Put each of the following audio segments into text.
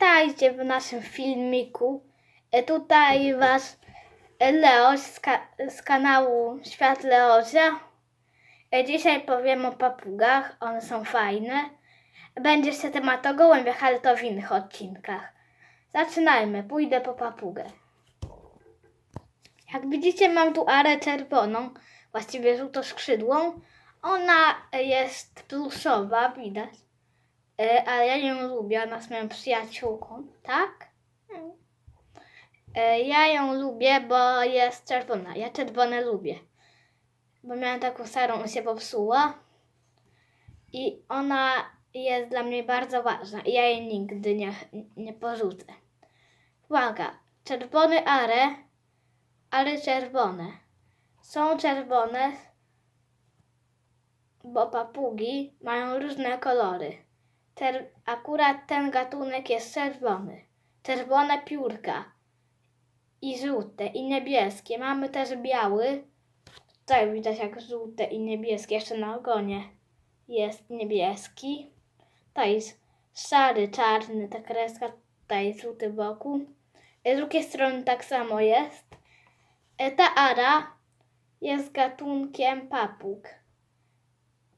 Witajcie w naszym filmiku. E, Tutaj was e, Leoś z, ka- z kanału Świat Leosia. E, Dzisiaj powiem o papugach, one są fajne. Będzie jeszcze temat o gołębiach, ale to w innych odcinkach. Zaczynajmy, pójdę po papugę. Jak widzicie mam tu arę czerwoną, właściwie żółto-skrzydłą. Ona e, jest pluszowa, widać. E, ale ja ją lubię, ona jest moją przyjaciółką, tak? E, ja ją lubię, bo jest czerwona. Ja czerwone lubię. Bo miałam taką starą, się popsuła. I ona jest dla mnie bardzo ważna. Ja jej nigdy nie, nie porzucę. Uwaga, czerwony are, ale czerwone. Są czerwone, bo papugi mają różne kolory. Ter- akurat ten gatunek jest czerwony. Czerwone piórka i żółte i niebieskie. Mamy też biały. Tutaj widać jak żółte i niebieskie. Jeszcze na ogonie jest niebieski. Tutaj jest szary, czarny, ta kreska. Tutaj jest żółty wokół. Z drugiej strony tak samo jest. E, Ta ara jest gatunkiem papug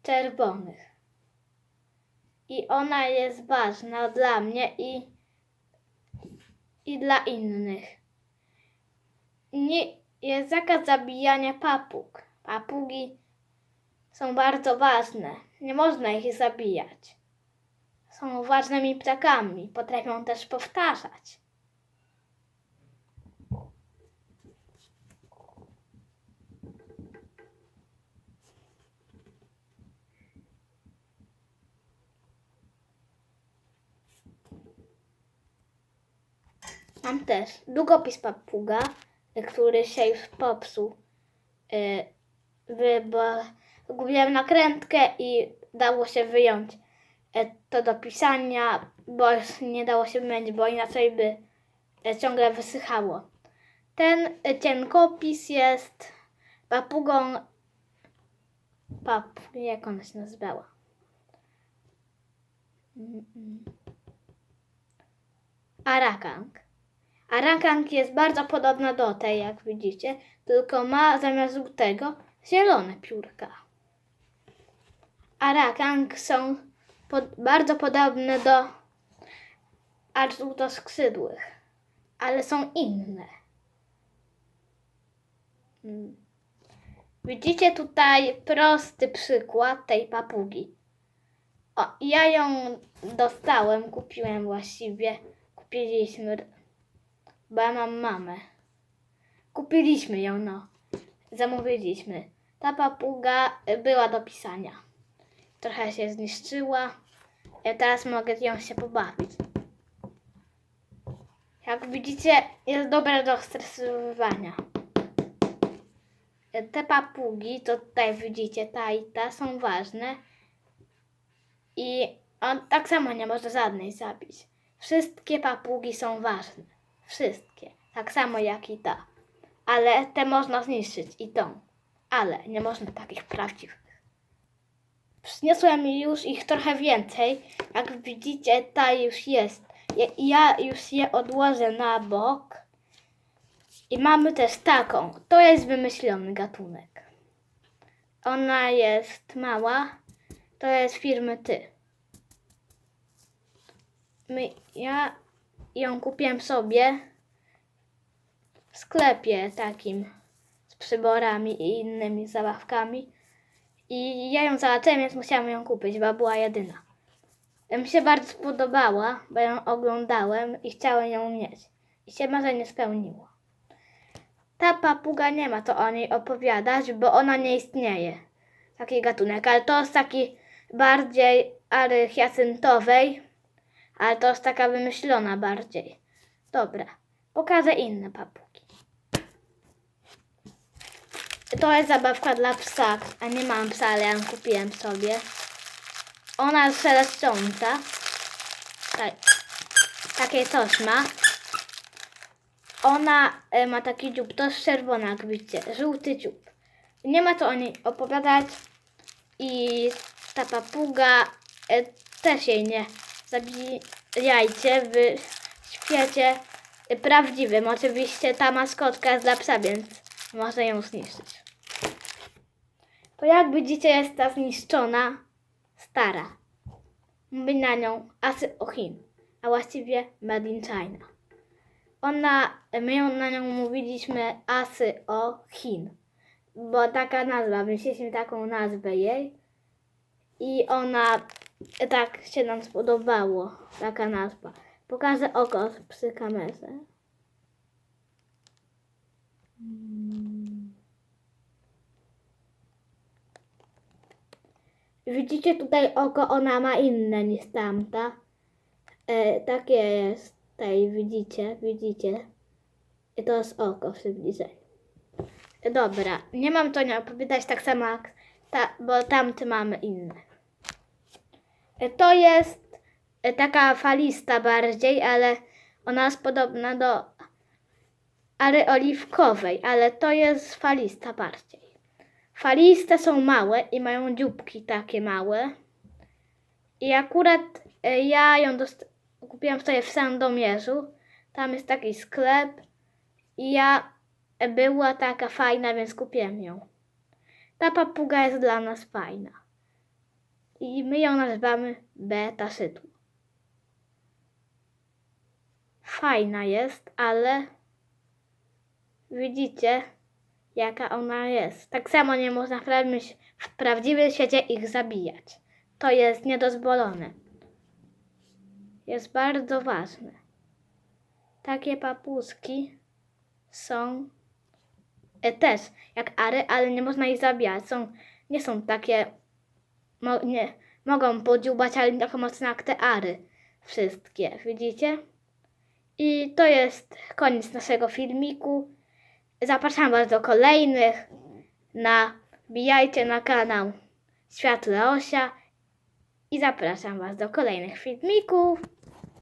czerwonych. I ona jest ważna dla mnie i, i dla innych. Nie jest zakaz zabijania papug. Papugi są bardzo ważne. Nie można ich zabijać. Są ważnymi ptakami. Potrafią też powtarzać. Mam też długopis papuga, który się już popsuł. Yy, wy- bo zgubiłem nakrętkę i dało się wyjąć e, to do pisania, bo nie dało się myć, bo inaczej by e, ciągle wysychało. Ten cienkopis jest papugą pap, jak ona się nazywała? Mm, Arakang jest bardzo podobna do tej, jak widzicie, tylko ma zamiast żółtego zielone piórka. Arakang są pod, bardzo podobne do aż żółtoskrzydłych, ale są inne. Mm. Widzicie tutaj prosty przykład tej papugi. O, ja ją dostałem, kupiłem właściwie. Kupiliśmy, bo ja mam mamę. Kupiliśmy ją, no. Zamówiliśmy. Ta papuga była do pisania. Trochę się zniszczyła. Ja teraz mogę ją się pobawić. Jak widzicie, jest dobra do stresowania. Te papugi, to tutaj widzicie, ta i ta, są ważne. I on tak samo nie może żadnej zabić. Wszystkie papugi są ważne. Wszystkie. Tak samo jak i ta. Ale te można zniszczyć i tą. Ale nie można takich prawdziwych. Przyniosłem już ich trochę więcej. Jak widzicie, ta już jest. Ja, już je odłożę na bok. I mamy też taką. To jest wymyślony gatunek. Ona jest mała. To jest firmy Ty. My, ja ją kupiłem sobie w sklepie takim z przyborami i innymi zabawkami. I ja ją załatwiłem, więc musiałam ją kupić, bo była jedyna. Mi się bardzo spodobała, bo ją oglądałem i chciałem ją mieć. I się marzenie spełniło. Ta papuga nie ma co o niej opowiadać, bo ona nie istnieje. Taki gatunek, ale to jest taki bardziej ary ale to jest taka wymyślona bardziej. Dobra, pokażę inne papugi. To jest zabawka dla psa, a nie mam psa, ale ją kupiłem sobie. Ona jest szeleszcząca. Tak. Takie coś ma. Ona e, ma taki dziób, to jest czerwona, jak widzicie, żółty dziób. Nie ma co o niej opowiadać i ta papuga e, też jej nie zabi jajcie w świecie prawdziwym. Oczywiście ta maskotka jest dla psa, więc można ją zniszczyć. To jak widzicie jest ta zniszczona, stara. Mówi na nią Asy Ochin, a właściwie Made in China. Ona, my na nią mówiliśmy Asy o Chin, bo taka nazwa, myśleliśmy taką nazwę jej i ona tak się nam spodobało, taka nazwa. Pokażę oko przy kamerze. Widzicie tutaj oko, ona ma inne niż tamta. E, takie jest tutaj, widzicie, widzicie. I to jest oko w przybliżeniu. Dobra, nie mam to nie opowiadać tak samo jak ta, bo tamte mamy inne. E, To jest e, taka falista bardziej, ale ona jest podobna do ary oliwkowej, ale to jest falista bardziej. Faliste są małe i mają dzióbki takie małe. I akurat e, ja ją kupiłam sobie w Sandomierzu. Tam jest taki sklep i ja była taka fajna, więc kupiłem ją. Ta papuga jest dla nas fajna. I my ją nazywamy Beta Szydło. Fajna jest, ale widzicie, jaka ona jest. Tak samo nie można w prawdziwym świecie ich zabijać. To jest niedozwolone. Jest bardzo ważne. Takie papuski są e, też jak ary, ale nie można ich zabijać. Są, nie są takie, mo, nie, mogą podziubać, ale nie tak mocno jak te ary. Wszystkie, widzicie? I to jest koniec naszego filmiku. Zapraszam Was do kolejnych. Na, wbijajcie na kanał Świat Leosia i zapraszam Was do kolejnych filmików.